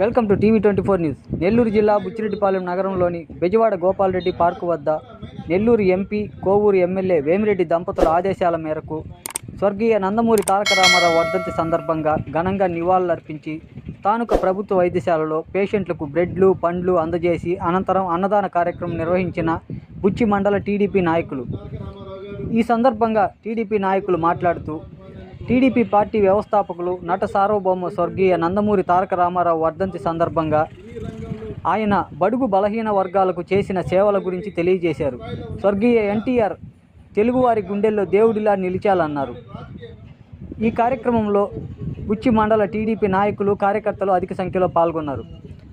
Welcome to TV twenty four news. Nellore జిల్లా బుచ్చిరెడ్డిపాలెం నగరంలోని Bezawada Gopalreddy park వద్ద నెల్లూరు ఎంపీ కోవూరు ఎమ్మెల్యే వేమిరెడ్డి దంపతుల ఆదేశాల మేరకు స్వర్గీయ నందమూరి తారక రామారావు వర్ధంతి సందర్భంగా ఘనంగా నివాళులర్పించి స్థానిక ప్రభుత్వ వైద్యశాలలో పేషెంట్లకు బ్రెడ్లు పండ్లు అందజేసి అనంతరం అన్నదాన కార్యక్రమం నిర్వహించిన బుచ్చి మండల టీడీపీ నాయకులు. ఈ సందర్భంగా టీడీపీ నాయకులు మాట్లాడుతూ టీడీపీ పార్టీ వ్యవస్థాపకులు నట సార్వభౌమ స్వర్గీయ నందమూరి తారక రామారావు వర్ధంతి సందర్భంగా ఆయన బడుగు బలహీన వర్గాలకు చేసిన సేవల గురించి తెలియజేశారు. స్వర్గీయ ఎన్టీఆర్ తెలుగువారి గుండెల్లో దేవుడిలా నిలిచాలన్నారు. ఈ కార్యక్రమంలో ఉచ్చి మండల టీడీపీ నాయకులు కార్యకర్తలు అధిక సంఖ్యలో పాల్గొన్నారు.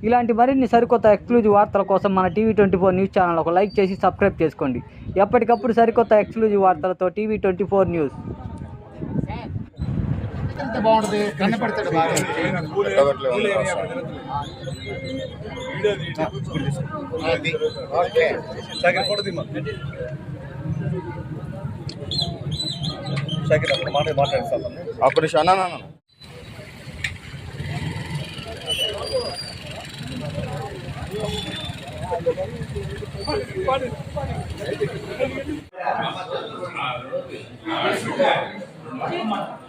ఇలాంటి మరిన్ని సరికొత్త ఎక్స్క్లూజివ్ వార్తల కోసం మన TV twenty four news channel ఒక లైక్ చేసి సబ్స్క్రైబ్ చేసుకోండి. ఎప్పటికప్పుడు సరికొత్త ఎక్స్క్లూజివ్ వార్తలతో టీవీ ట్వంటీ ఫోర్ న్యూస్. ఎంత బాగుంటది కన్నపడతాడు బాగా అది ఓకే అప్పుడు నిమిషం అన్న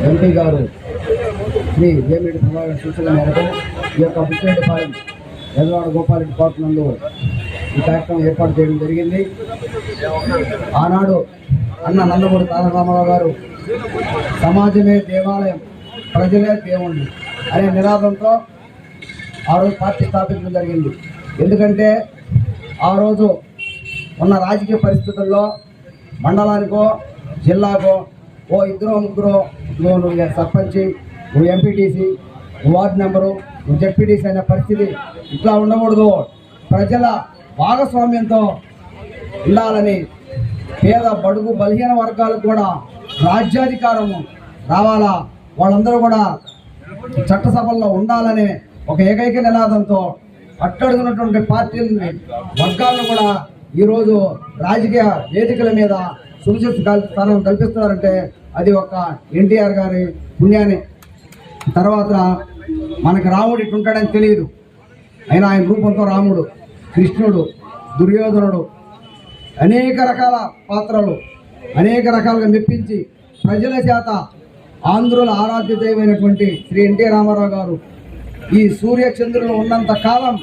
ఎంపీ గారు శ్రీ వేమిరెడ్డి ప్రభాకర్ సూచన మేరకు ఈ యొక్క బుచ్చిరెడ్డిపాలెం ఎదవాడ గోపాలరెడ్డి పార్క్ నందు ఈ కార్యక్రమం ఏర్పాటు చేయడం జరిగింది. ఆనాడు అన్న నందమూరి తారకరామారావు గారు సమాజమే దేవాలయం ప్రజలే దేవుళ్ళు అనే నినాదంతో ఆ రోజు పార్టీ స్థాపించడం జరిగింది. ఎందుకంటే ఆ రోజు ఉన్న రాజకీయ పరిస్థితుల్లో మండలానికో జిల్లాకో ఓ ఇద్దరు ముగ్గురు నువ్వు నువ్వు సర్పంచి నువ్వు ఎంపీటీసీ నువ్వు వార్డు నెంబరు నువ్వు జడ్పీటీసీ అనే పరిస్థితి ఇట్లా ఉండకూడదు. ప్రజల భాగస్వామ్యంతో ఉండాలని పేద బడుగు బలహీన వర్గాలకు కూడా రాజ్యాధికారము రావాలా? వాళ్ళందరూ కూడా చట్టసభల్లో ఉండాలనే ఒక ఏకైక నినాదంతో అట్టడుగున్నటువంటి పార్టీలని వర్గాలను కూడా ఈరోజు రాజకీయ వేదికల మీద సునిశ్చిత స్థానం కల్పిస్తున్నారంటే అది ఒక ఎన్టీఆర్ గారి పుణ్యాన్ని తర్వాత మనకి రాముడు ఇట్లుంటాడని తెలియదు. అయినా ఆయన రూపంతో రాముడు. కృష్ణుడు దుర్యోధనుడు అనేక రకాల పాత్రలు అనేక రకాలుగా మెప్పించి ప్రజల చేత ఆంధ్రుల ఆరాధ్య దైవమైనటువంటి శ్రీ ఎన్టీ రామారావు గారు ఈ సూర్యచంద్రులు ఉన్నంత కాలం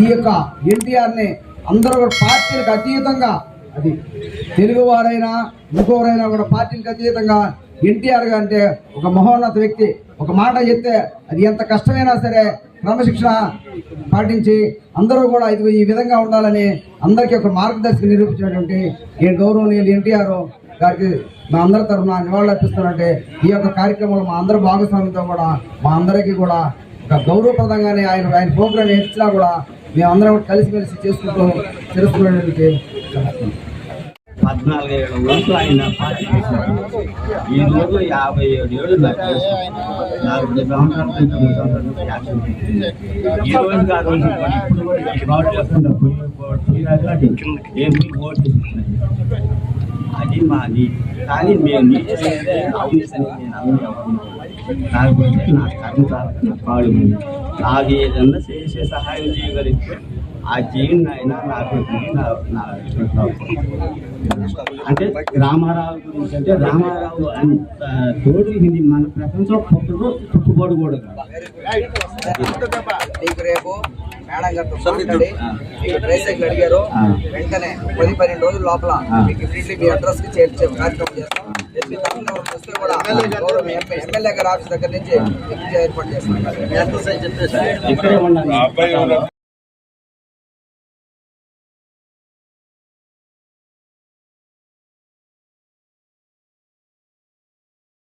ఈ యొక్క ఎన్టీఆర్ని అందరూ పార్టీలకు అతీతంగా అది తెలుగువారైనా ఇంకోరైనా కూడా పార్టీలకు అతీతంగా ఎన్టీఆర్ అంటే ఒక మహోన్నత వ్యక్తి. ఒక మాట చెప్తే అది ఎంత కష్టమైనా సరే క్రమశిక్షణ పాటించి అందరూ కూడా ఇది ఈ విధంగా ఉండాలని అందరికీ ఒక మార్గదర్శకం నిరూపించినటువంటి ఈ గౌరవనీయులు ఎన్టీఆర్ గారికి మా అందరి తరఫున నివాళులర్పిస్తానంటే ఈ యొక్క కార్యక్రమంలో మా అందరి భాగస్వామ్యంతో కూడా మా అందరికీ కూడా ఒక గౌరవప్రదంగానే ఆయన ఆయన ప్రోగ్రాం ఇచ్చినా కూడా మేమందరం కూడా కలిసిమెలిసి చేసుకుంటూ తెలుసుకునేటువంటి పద్నాలుగు ఏడు రోజులు ఆయన పార్టీ చేశారు ఈ రోజు యాభై ఏడు ఏళ్ళు నాకు నలభై సంవత్సరాల నుంచి మూడు సంవత్సరాల నుంచి యాక్షన్ ఈ రోజు ఆ రోజు ఇప్పుడు కూడా ఓటు అది మాది. కానీ మేము నీచమైనదే అవినీతి నేను కాకపోతే నా కర్మ కాదు, పాడు నాకు ఏదన్నా చేసే సహాయం చేయగలిగితే ఆ జీవిని అయినా నాకు అంటే రామారావు గురించి అంటే రామారావు అంత తోడు ఇది మన ప్రపంచంలో పుట్టడు పుట్టుబడి కూడా రేపు మేడం గారితో మాట్లాడి మీకు ట్రైసైకిల్ అడిగారు. వెంటనే పది పన్నెండు రోజుల లోపల. మీకు ఇమీడియట్లీ మీ అడ్రస్కి చేర్చే కార్యక్రమం చేస్తాం. ఎస్పీ తమిళ వస్తే కూడా గౌరవ ఎమ్మెల్యే. గారి ఆఫీస్ దగ్గర నుంచి ఏర్పాటు ఉండాలి